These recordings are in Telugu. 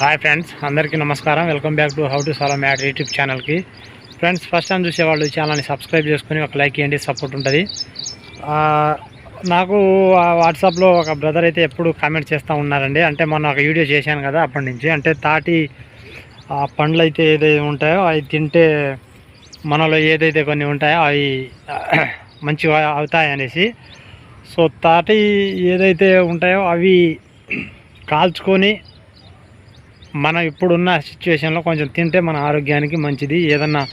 హాయ్ ఫ్రెండ్స్ అందరికీ నమస్కారం. Welcome back to how to సాలో మ్యాట్ యూట్యూబ్ ఛానల్కి ఫ్రెండ్స్ ఫస్ట్ టైం చూసేవాళ్ళు ఈ ఛానల్ని సబ్స్క్రైబ్ చేసుకుని ఒక లైక్ ఇవ్వండి సపోర్ట్ ఉంటుంది. నాకు ఆ వాట్సాప్లో ఒక బ్రదర్ అయితే ఎప్పుడు కామెంట్ చేస్తూ ఉన్నారండి. అంటే మొన్న ఒక వీడియో చేశాను కదా అప్పటి నుంచి. అంటే తాటి ఆ పండ్లు అయితే ఏదైతే ఉంటాయో అవి తింటే మనలో ఏదైతే కొన్ని ఉంటాయో అవి మంచిగా అవుతాయి అనేసి. సో తాటి ఏదైతే ఉంటాయో అవి కాల్చుకొని మనం ఇప్పుడున్న సిచ్యువేషన్లో కొంచెం తింటే మన ఆరోగ్యానికి మంచిది. ఏదన్నా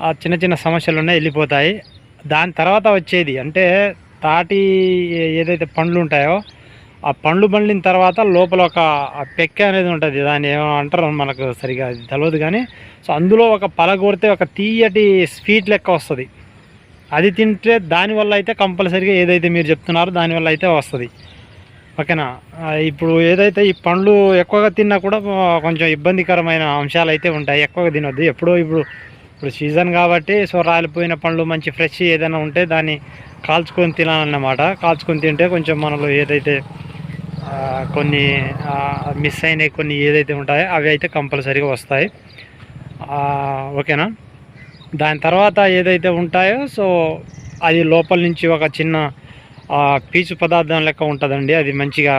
ఆ చిన్న చిన్న సమస్యలు ఉన్నాయి వెళ్ళిపోతాయి. దాని తర్వాత వచ్చేది అంటే తాటి ఏదైతే పండ్లు ఉంటాయో ఆ పండ్లు పండిన తర్వాత లోపల ఒక పెక్క అనేది ఉంటుంది. దాన్ని ఏమో అంటారు మనకు సరిగా తెలియదు కానీ సో అందులో ఒక పలగొడితే ఒక తీయటి స్వీట్ లెక్క వస్తుంది. అది తింటే దానివల్ల అయితే కంపల్సరీగా ఏదైతే మీరు చెప్తున్నారో దానివల్ల అయితే వస్తుంది. ఓకేనా? ఇప్పుడు ఏదైతే ఈ పండ్లు ఎక్కువగా తిన్నా కూడా కొంచెం ఇబ్బందికరమైన అంశాలు అయితే ఉంటాయి. ఎక్కువగా తినొద్దు. ఎప్పుడో ఇప్పుడు ఇప్పుడు సీజన్ కాబట్టి సో రాలిపోయిన పండ్లు మంచి ఫ్రెష్ ఏదైనా ఉంటే దాన్ని కాల్చుకొని తినాలన్నమాట. కాల్చుకొని తింటే కొంచెం మనలో ఏదైతే కొన్ని మిస్ అయినాయి కొన్ని ఏదైతే ఉంటాయో అవి అయితే కంపల్సరీగా వస్తాయి. ఓకేనా? దాని తర్వాత ఏదైతే ఉంటాయో సో అది లోపల నుంచి ఒక చిన్న పీచు పదార్థం లెక్క ఉంటుందండి. అది మంచిగా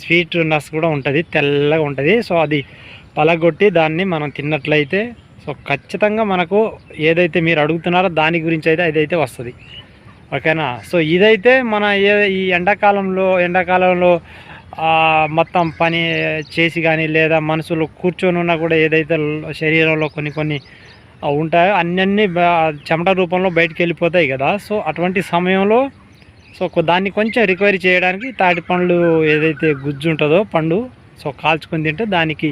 స్వీట్నెస్ కూడా ఉంటుంది తెల్లగా ఉంటుంది. సో అది పలగొట్టి దాన్ని మనం తిన్నట్లయితే సో ఖచ్చితంగా మనకు ఏదైతే మీరు అడుగుతున్నారో దాని గురించి అయితే ఇదైతే వస్తుంది. ఓకేనా? సో ఇదైతే మన ఏ ఈ ఎండాకాలంలో ఎండాకాలంలో మొత్తం పని చేసి కానీ లేదా మనసులో కూర్చొని ఉన్నా కూడా ఏదైతే శరీరంలో కొన్ని కొన్ని ఉంటాయో అన్నీ చెమట రూపంలో బయటికి వెళ్ళిపోతాయి కదా. సో అటువంటి సమయంలో సో దాన్ని కొంచెం రికవరీ చేయడానికి తాటి పండ్లు ఏదైతే గుజ్జు ఉంటుందో పండు సో కాల్చుకొని తింటే దానికి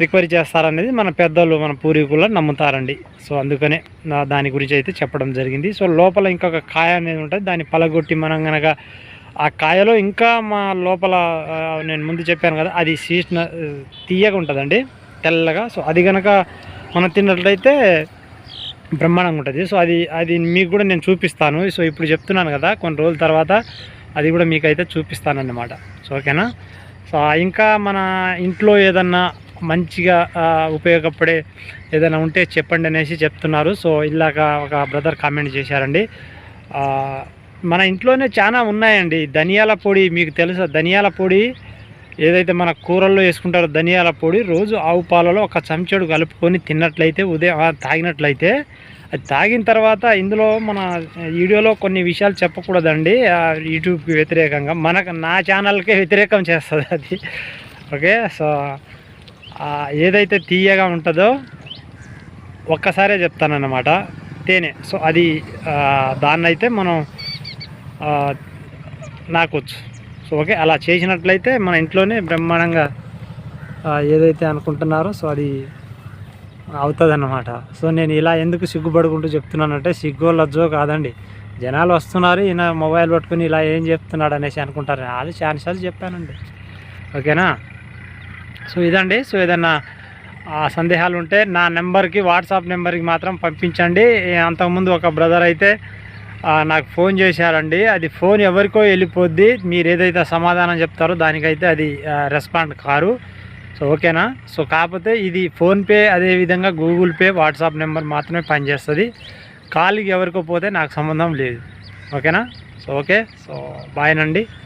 రికవరీ చేస్తారనేది మన పెద్దలు మన పూర్వీకులు నమ్ముతారండి. సో అందుకనే దాని గురించి అయితే చెప్పడం జరిగింది. సో లోపల ఇంకొక కాయ అనేది ఉంటుంది దాన్ని పలగొట్టి మనం కనుక ఆ కాయలో ఇంకా మా లోపల నేను ముందు చెప్పాను కదా అది సీసిన తీయగా ఉంటుందండి తెల్లగా. సో అది కనుక మనం తిన్నట్లయితే బ్రహ్మాండంగా ఉంటుంది. సో అది అది మీకు కూడా నేను చూపిస్తాను. సో ఇప్పుడు చెప్తున్నాను కదా కొన్ని రోజుల తర్వాత అది కూడా మీకు అయితే చూపిస్తానన్నమాట. సో ఓకేనా? సో ఇంకా మన ఇంట్లో ఏదన్నా మంచిగా ఉపయోగపడే ఏదైనా ఉంటే చెప్పండి అనేసి చెప్తున్నారు. సో ఇలాగ ఒక బ్రదర్ కామెంట్ చేశారండి. మన ఇంట్లోనే చాలా ఉన్నాయండి. ధనియాల పొడి మీకు తెలుసా? ధనియాల పొడి ఏదైతే మన కూరల్లో వేసుకుంటారో ధనియాల పొడి రోజు ఆవు పాలలో ఒక చెంచడు కలుపుకొని తిన్నట్లయితే ఉదయం తాగినట్లయితే అది తాగిన తర్వాత ఇందులో మన వీడియోలో కొన్ని విషయాలు చెప్పకూడదండి. యూట్యూబ్కి వ్యతిరేకంగా మనకు నా ఛానల్కే వ్యతిరేకం చేస్తుంది అది. ఓకే సో ఏదైతే తీయగా ఉంటుందో ఒక్కసారే చెప్తానన్నమాట. తేనె సో అది దాన్నైతే మనం నాకొచ్చు. సో ఓకే అలా చేసినట్లయితే మన ఇంట్లోనే బ్రహ్మాండంగా ఏదైతే అనుకుంటున్నారో సో అది అవుతుంది అన్నమాట సో నేను ఇలా ఎందుకు సిగ్గుపడుకుంటూ చెప్తున్నానంటే సిగ్గు లజ్జో కాదండి. జనాలు వస్తున్నారు ఈయన మొబైల్ పట్టుకుని ఇలా ఏం చెప్తున్నాడు అనేసి అనుకుంటారు. అది ఛాన్సాలు చెప్పానండి. ఓకేనా? సో ఇదండి. సో ఏదన్నా సందేహాలు ఉంటే నా నెంబర్కి వాట్సాప్ నెంబర్కి మాత్రం పంపించండి. అంతకుముందు ఒక బ్రదర్ అయితే నాకు ఫోన్ చేశారండి. అది ఫోన్ ఎవరికో వెళ్ళిపోద్ది. మీరు ఏదైతే సమాధానం చెప్తారో దానికైతే అది రెస్పాండ్ కారు. సో ఓకేనా? సో కాకపోతే ఇది ఫోన్పే అదేవిధంగా గూగుల్ పే వాట్సాప్ నెంబర్ మాత్రమే పనిచేస్తుంది. కాల్కి ఎవరికో పోతే నాకు సంబంధం లేదు. ఓకేనా? So okay. సో బాయ్ నండి.